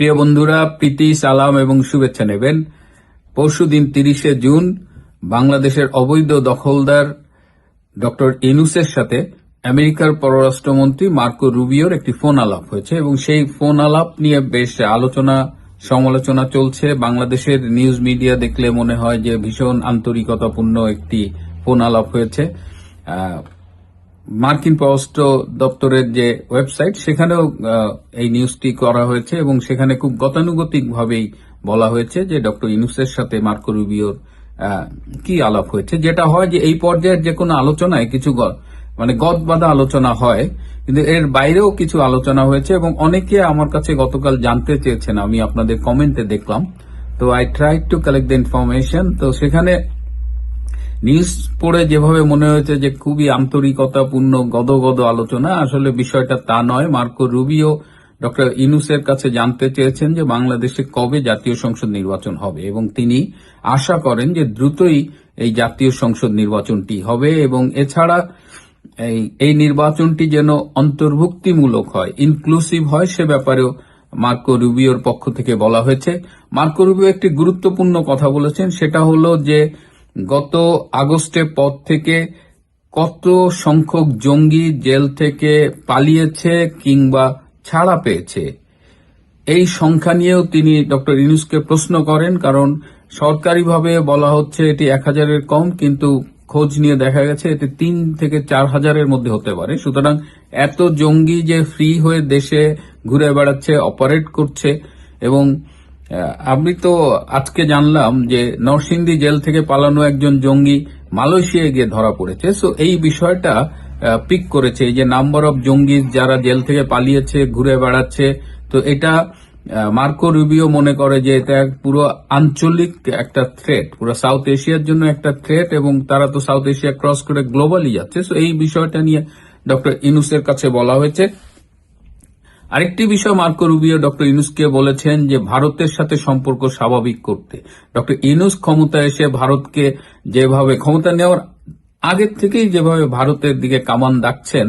প্রিয় বন্ধুরা, প্রীতি, সালাম এবং শুভেচ্ছা নেবেন। পরশু দিন তিরিশে জুন বাংলাদেশের অবৈধ দখলদার ডক্টর ইনুসের সাথে আমেরিকার পররাষ্ট্রমন্ত্রী মার্কো রুবিওর একটি ফোন আলাপ হয়েছে এবং সেই ফোন আলাপ নিয়ে বেশ আলোচনা, সমালোচনা চলছে। বাংলাদেশের নিউজ মিডিয়া দেখলে মনে হয় যে ভীষণ আন্তরিকতাপূর্ণ একটি ফোন আলাপ হয়েছে। মার্কিন পররাষ্ট্র দপ্তরের যে ওয়েবসাইট, সেখানেও এই নিউজটি করা হয়েছে এবং সেখানে খুব গতানুগতিকভাবেই বলা হয়েছে যে ডক্টর ইনুসের সাথে মার্কো রুবিওর কি আলাপ হয়েছে। যেটা হয় যে এই পর্যায়ের যে কোনো আলোচনায় কিছু মানে গদ বাঁধা আলোচনা হয়, কিন্তু এর বাইরেও কিছু আলোচনা হয়েছে এবং অনেকে আমার কাছে গতকাল জানতে চেয়েছেন, আমি আপনাদের কমেন্টে দেখলাম। তো I try to collect the information. তো সেখানে নিউজ পড়ে যেভাবে মনে হয়েছে যে খুবই আন্তরিকতাপূর্ণ গদগদ আলোচনা, আসলে বিষয়টা তা নয়। মার্কো রুবিও ডক্টর ইনুসের কাছে জানতে চেয়েছেন যে বাংলাদেশে কবে জাতীয় সংসদ নির্বাচন হবে এবং তিনি আশা করেন যে দ্রুতই এই জাতীয় সংসদ নির্বাচনটি হবে এবং এছাড়া এই এই নির্বাচনটি যেন অন্তর্ভুক্তিমূলক হয় ইনক্লুসিভ হয়, সে ব্যাপারেও মার্কো রুবিওর পক্ষ থেকে বলা হয়েছে। মার্কো রুবিও একটি গুরুত্বপূর্ণ কথা বলেছেন, সেটা হলো যে গত আগস্টের পর থেকে কত সংখ্যক জঙ্গি জেল থেকে পালিয়েছে কিংবা ছাড়া পেয়েছে? এই সংখ্যা নিয়েও তিনি ডক্টর ইউনুসকে প্রশ্ন করেন, কারণ সরকারিভাবে বলা হচ্ছে এটি এক হাজারের কম, কিন্তু খোঁজ নিয়ে দেখা গেছে এটি তিন থেকে চার হাজারের মধ্যে হতে পারে। সুতরাং এত জঙ্গি যে ফ্রি হয়ে দেশে ঘুরে বেড়াচ্ছে, অপারেট করছে এবং আমি তো আজকে জানলাম যে নরসিংদী জেল থেকে পালানো একজন জঙ্গি মালয়েশিয়ায় গিয়ে ধরা পড়েছে। সো এই বিষয়টা পিক করেছে যে নাম্বার অফ জঙ্গি যারা জেল থেকে পালিয়েছে, ঘুরে বেড়াচ্ছে। তো এটা মার্কো রুবিও মনে করে যে এটা পুরো আঞ্চলিক একটা থ্রেট পুরো সাউথ এশিয়ার জন্য একটা থ্রেট এবং তারা তো সাউথ এশিয়া ক্রস করে গ্লোবালি যাচ্ছে। সো এই বিষয়টা নিয়ে ডক্টর ইনুসের কাছে বলা হয়েছে। আরেকটি বিষয় মার্কো রুবিও, ডক্টর ইনুসকে বলেছেন যে ভারতের সাথে সম্পর্ক স্বাভাবিক করতে। ডক্টর ইনুস ক্ষমতা এসে ভারতকে যেভাবে ক্ষমতা নেওয়ার আগের থেকেই যেভাবে ভারতের দিকে কামান ডাকছেন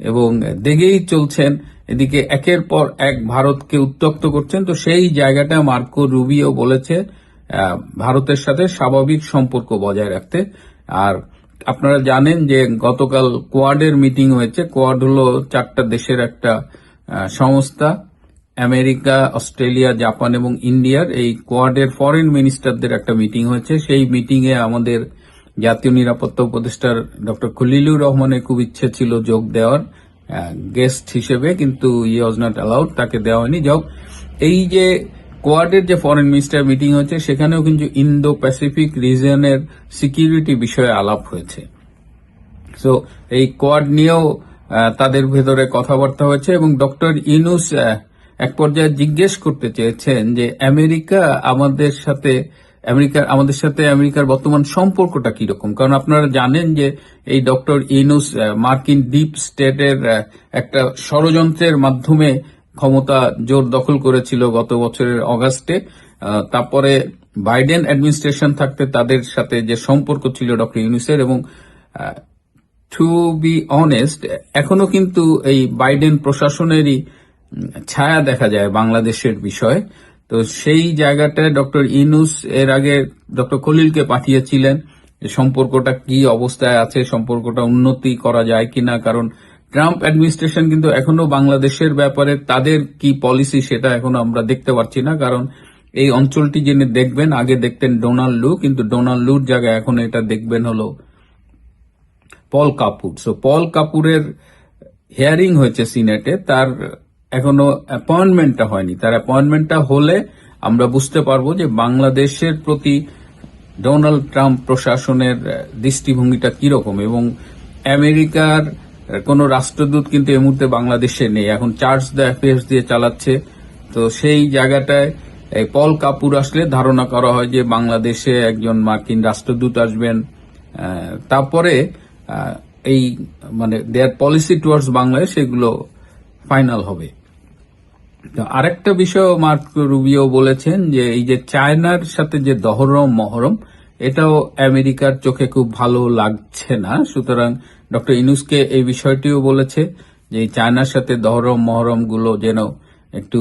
এবং দেখেই চলছেন, এদিকে একের পর এক ভারতকে উত্তক্ত করছেন, তো সেই জায়গাটা মার্কো রুবিও বলেছে ভারতের সাথে স্বাভাবিক সম্পর্ক বজায় রাখতে। আর আপনারা জানেন যে গতকাল কোয়াডের মিটিং হয়েছে, কোয়াড হলো চারটা দেশের একটা সংস্থা, আমেরিকা, অস্ট্রেলিয়া, জাপান এবং ইন্ডিয়ার এই কোয়াডের ফরেন মিনিস্টারদের একটা মিটিং হয়েছে। সেই মিটিং এ আমাদের জাতীয় নিরাপত্তা উপদেষ্টার ডক্টর খলিলুর রহমানের খুব ইচ্ছে ছিল যোগ দেওয়ার গেস্ট হিসেবে, কিন্তু ই ওয়াজ নট অ্যালাউড, তাকে দেওয়া হয়নি। যাও এই যে কোয়াডের যে ফরেন মিনিস্টার মিটিং হয়েছে, সেখানেও কিন্তু ইন্দো প্যাসিফিক রিজনের সিকিউরিটি বিষয়ে আলাপ হয়েছে। সো এই কোয়াড নিয়েও তাদের ভেতরে কথাবার্তা হয়েছে এবং ডক্টর ইনুস এক পর্যায়ে জিজ্ঞেস করতে চেয়েছেন যে আমেরিকা আমাদের সাথে, আমেরিকার, আমাদের সাথে আমেরিকার বর্তমান সম্পর্কটা কীরকম? কারণ আপনারা জানেন যে এই ডক্টর ইনুস মার্কিন ডিপ স্টেটের একটা ষড়যন্ত্রের মাধ্যমে ক্ষমতা জোর দখল করেছিল গত বছরের অগাস্টে। তারপরে বাইডেন অ্যাডমিনিস্ট্রেশন থাকতে তাদের সাথে যে সম্পর্ক ছিল ডক্টর ইউনুসের এবং টু বি অনেস্ট এখনও কিন্তু এই বাইডেন প্রশাসনেরই ছায়া দেখা যায় বাংলাদেশের বিষয়। তো সেই জায়গাটায় ডক্টর ইনুস এর আগে ডক্টর খলিলকে পাঠিয়েছিলেন সম্পর্কটা কি অবস্থায় আছে, সম্পর্কটা উন্নতি করা যায় কিনা, কারণ ট্রাম্প অ্যাডমিনিস্ট্রেশন কিন্তু এখনও বাংলাদেশের ব্যাপারে তাদের কি পলিসি সেটা এখনও আমরা দেখতে পাচ্ছি না, কারণ এই অঞ্চলটি যিনি দেখবেন, আগে দেখতেন ডোনাল্ড লু, কিন্তু ডোনাল্ড লুর জায়গায় এখন এটা দেখবেন হলো পল কাপুর সো পল কাপুরের হিয়ারিং হয়েছে সিনেটে তার এখনও অ্যাপয়েন্টমেন্টটা হয়নি। তার অ্যাপয়েন্টমেন্টটা হলে আমরা বুঝতে পারব যে বাংলাদেশের প্রতি ডোনাল্ড ট্রাম্প প্রশাসনের দৃষ্টিভঙ্গিটা কীরকম এবং আমেরিকার কোনো রাষ্ট্রদূত কিন্তু এই মুহূর্তে বাংলাদেশে নেই। এখন চার্জ দ্য অ্যাফেয়ার্স দিয়ে চালাচ্ছে। তো সেই জায়গাটায় পল কাপুর আসলে ধারণা করা হয় যে বাংলাদেশে একজন মার্কিন রাষ্ট্রদূত আসবেন। তারপরে এই মানে দেয়ার পলিসি টুয়ার্ডস বাংলায় সেগুলো ফাইনাল হবে। তো আরেকটা বিষয় মার্ক রুবিও বলেছেন যে, এই যে চায়নার সাথে যে দহরম, মহরম, এটাও আমেরিকার চোখে খুব ভালো লাগছে না। সুতরাং ডক্টর ইনুসকে এই বিষয়টিও বলেছে যে চায়নার সাথে দহরম মহরমগুলো যেন একটু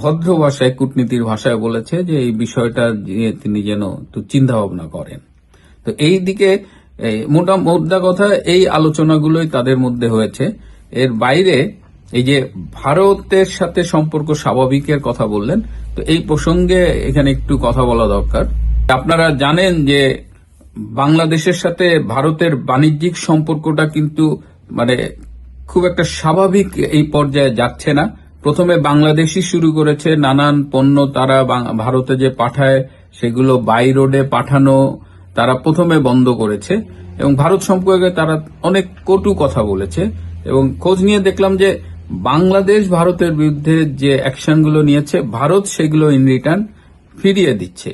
ভদ্র ভাষায়, কূটনীতির ভাষায় বলেছে যে, এই বিষয়টা তিনি যেন একটু চিন্তা ভাবনা করেন। তো এই দিকে মোটা মোদ্দা কথা, এই আলোচনাগুলোই তাদের মধ্যে হয়েছে। এর বাইরে এই যে ভারতের সাথে সম্পর্ক স্বাভাবিকের কথা বললেন, তো এই প্রসঙ্গে এখানে একটু কথা বলা দরকার। আপনারা জানেন যে বাংলাদেশের সাথে ভারতের বাণিজ্যিক সম্পর্কটা কিন্তু মানে খুব একটা স্বাভাবিক এই পর্যায়ে যাচ্ছে না। প্রথমে বাংলাদেশই শুরু করেছে, নানান পণ্য তারা ভারতে যে পাঠায়, সেগুলো বাই রোডে পাঠানো তারা প্রথমে বন্ধ করেছে এবং ভারত সম্পর্কে তারা অনেক কটু কথা বলেছে এবং খোঁজ নিয়ে দেখলাম যে বাংলাদেশ ভারতের বিরুদ্ধে যে অ্যাকশনগুলো নিয়েছে, ভারত সেগুলো ইন রিটার্ন ফিরিয়ে দিচ্ছে।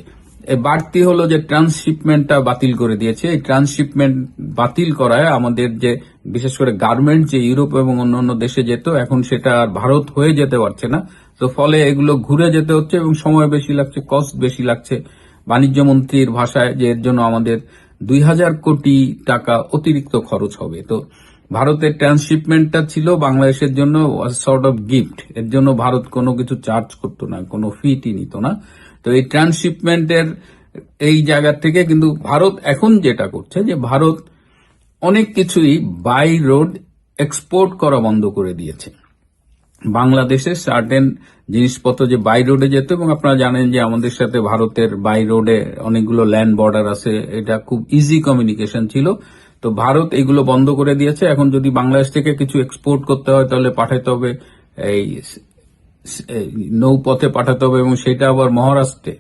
এ বাড়তি হলো যে ট্রান্সশিপমেন্টটা বাতিল করে দিয়েছে। এই ট্রান্সশিপমেন্ট বাতিল করায় আমাদের যে, বিশেষ করে গার্মেন্ট যে ইউরোপ এবং অন্যান্য দেশে যেত, এখন সেটা আর ভারত হয়ে যেতে পারছে না। তো ফলে এগুলো ঘুরে যেতে হচ্ছে এবং সময় বেশি লাগছে কস্ট বেশি লাগছে। বাণিজ্য মন্ত্রীর ভাষায় যে এর জন্য আমাদের দুই হাজার কোটি টাকা অতিরিক্ত খরচ হবে। তো ভারতের ট্রান্সশিপমেন্টটা ছিল বাংলাদেশের জন্য সর্ট অফ গিফট এর জন্য ভারত কোনো কিছু চার্জ করতো না, কোনো ফিটি নিত না। তো এই ট্রান্সশিপমেন্টের এই জায়গা থেকে কিন্তু ভারত এখন যেটা করছে যে ভারত অনেক কিছুই বাই রোড এক্সপোর্ট করা বন্ধ করে দিয়েছে। বাংলাদেশে সার্টেন জিনিসপত্র যে বাই রোডে যেত, এবং আপনারা জানেন যে আমাদের সাথে ভারতের বাই রোডে অনেকগুলো ল্যান্ড বর্ডার আছে, এটা খুব ইজি কমিউনিকেশন ছিল। তো ভারত এগুলো বন্ধ করে দিয়েছে। এখন যদি বাংলাদেশ থেকে কিছু এক্সপোর্ট করতে হয়, তাহলে পাঠাতে হবে এই নৌপথে পাঠাতে হবে, এবং সেটা আবার মহারাষ্ট্রে।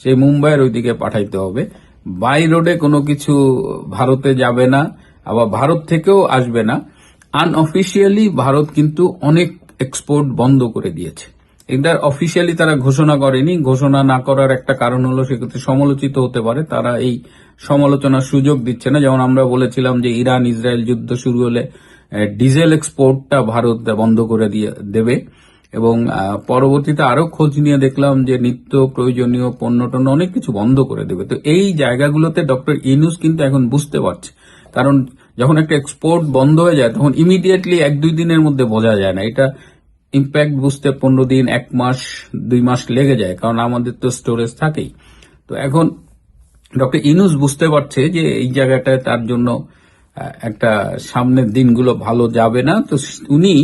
সেই মুম্বাইয়ের ওইদিকে পাঠাইতে হবে। বাই রোডে কোনো কিছু ভারতে যাবে না, আবার ভারত থেকেও আসবে না। আনঅফিসিয়ালি ভারত কিন্তু অনেক এক্সপোর্ট বন্ধ করে দিয়েছে। এটা অফিসিয়ালি তারা ঘোষণা করেনি। ঘোষণা না করার একটা কারণ হলো সেক্ষেত্রে সমালোচিত হতে পারে। তারা এই সমালোচনার সুযোগ দিচ্ছে না। যেমন আমরা বলেছিলাম যে ইরান, ইসরায়েল যুদ্ধ শুরু হলে ডিজেল এক্সপোর্টটা ভারত বন্ধ করে দিয়ে দেবে। এবং পরবর্তীতে আরও খোঁজ নিয়ে দেখলাম যে নিত্য প্রয়োজনীয় পণ্য টন্য অনেক কিছু বন্ধ করে দেবে। তো এই জায়গাগুলোতে ডক্টর ইনুস কিন্তু এখন বুঝতে পারছে। কারণ যখন একটা এক্সপোর্ট বন্ধ হয়ে যায়, তখন ইমিডিয়েটলি এক দুই দিনের মধ্যে বোঝা যায় না। এটা ইম্প্যাক্ট বুঝতে পনেরো দিন, এক মাস, দুই মাস লেগে যায়, কারণ আমাদের তো স্টোরেজ থাকেই। তো এখন ডক্টর ইনুস বুঝতে পারছে যে এই জায়গাটায় তার জন্য একটা সামনের দিনগুলো ভালো যাবে না। তো উনি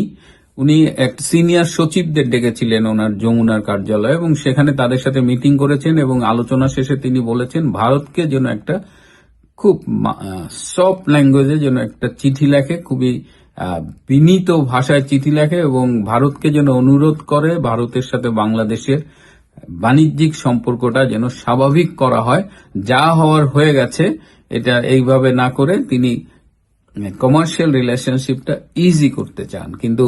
উনি এক সিনিয়র সচিবদের ডেকেছিলেন ওনার যমুনার কার্যালয়ে এবং সেখানে তাদের সাথে মিটিং করেছেন এবং আলোচনা শেষে তিনি বলেছেন, ভারতকে যেন একটা খুব সফট ল্যাঙ্গুয়েজে যেন একটা চিঠি লেখে, খুবই বিনীত ভাষায় চিঠি লেখে এবং ভারতকে যেন অনুরোধ করে ভারতের সাথে বাংলাদেশের বাণিজ্যিক সম্পর্কটা যেন স্বাভাবিক করা হয়, যা হওয়ার হয়ে গেছে, এটা এইভাবে না করে তিনি কমার্শিয়াল রিলেশনশিপটা ইজি করতে চান। কিন্তু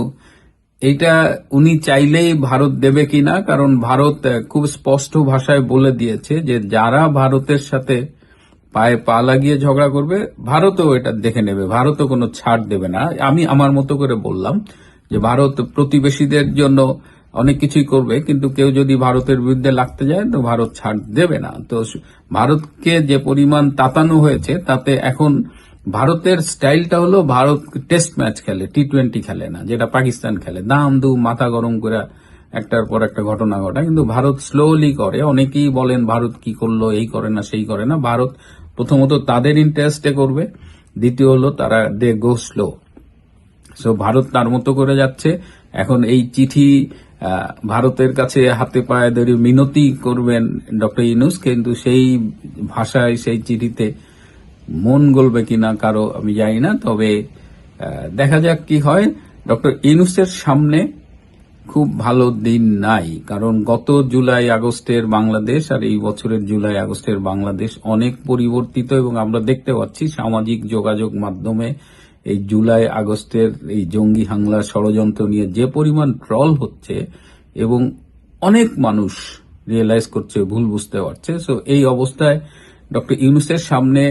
এটা উনি চাইলেই ভারত দেবে কিনা, কারণ ভারত খুব স্পষ্ট ভাষায় বলে দিয়েছে যে যারা ভারতের সাথে পায়ে পা লাগিয়ে ঝগড়া করবে, ভারতও এটা দেখে নেবে, ভারতও কোনো ছাড় দেবে না। আমি আমার মতো করে বললাম যে ভারত প্রতিবেশীদের জন্য অনেক কিছুই করবে, কিন্তু কেউ যদি ভারতের বিরুদ্ধে লাগতে যায়, তো ভারত ছাড় দেবে না। তো ভারতকে যে পরিমাণ তাতানো হয়েছে, তাতে এখন ভারতের স্টাইলটা হলো ভারত টেস্ট ম্যাচ খেলে টি টোয়েন্টি খেলে না, যেটা পাকিস্তান খেলে। দাম দু মাথা গরম করে একটার পর একটা ঘটনা ঘটায়। কিন্তু ভারত স্লোলি করে। অনেকেই বলেন, ভারত কি করল? এই করে না, সেই করে না। ভারত প্রথমত তাদের ইন্টারেস্টে করবে। দ্বিতীয় হলো তারা they go slow so Bharat তার মতো করে যাচ্ছে। এখন এই চিঠি ভারতের কাছে হাতে পায়ে ধরে মিনতি করবেন ডক্টর ইনুস কিন্তু সেই ভাষায়, সেই চিঠিতে মন গলবে কিনা কারও আমি জানি না। তবে দেখা যাক কি হয়। ডক্টর ইনুসের সামনে খুব ভালো দিন নাই, কারণ গত জুলাই আগস্টের বাংলাদেশ আর এই বছরের জুলাই আগস্টের বাংলাদেশ অনেক পরিবর্তিত এবং আমরা দেখতে পাচ্ছি সামাজিক যোগাযোগ মাধ্যমে এই জুলাই আগস্টের এই জঙ্গি হামলা ষড়যন্ত্র নিয়ে যে পরিমাণ ট্রল হচ্ছে এবং অনেক মানুষ রিয়েলাইজ করছে, ভুল বুঝতে পারছে। সো এই অবস্থায় ডক্টর ইউনুসের সামনে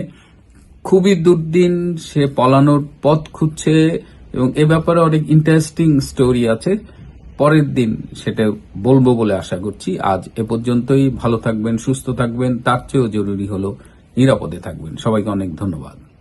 খুবই দুর্দিন সে পলানোর পথ খুঁজছে এবং এ ব্যাপারে অনেক ইন্টারেস্টিং স্টোরি আছে। পরের দিন সেটা বলব বলে আশা করছি। আজ এ পর্যন্তই। ভালো থাকবেন, সুস্থ থাকবেন। তার চেয়েও জরুরি হলো নিরাপদে থাকবেন। সবাইকে অনেক ধন্যবাদ।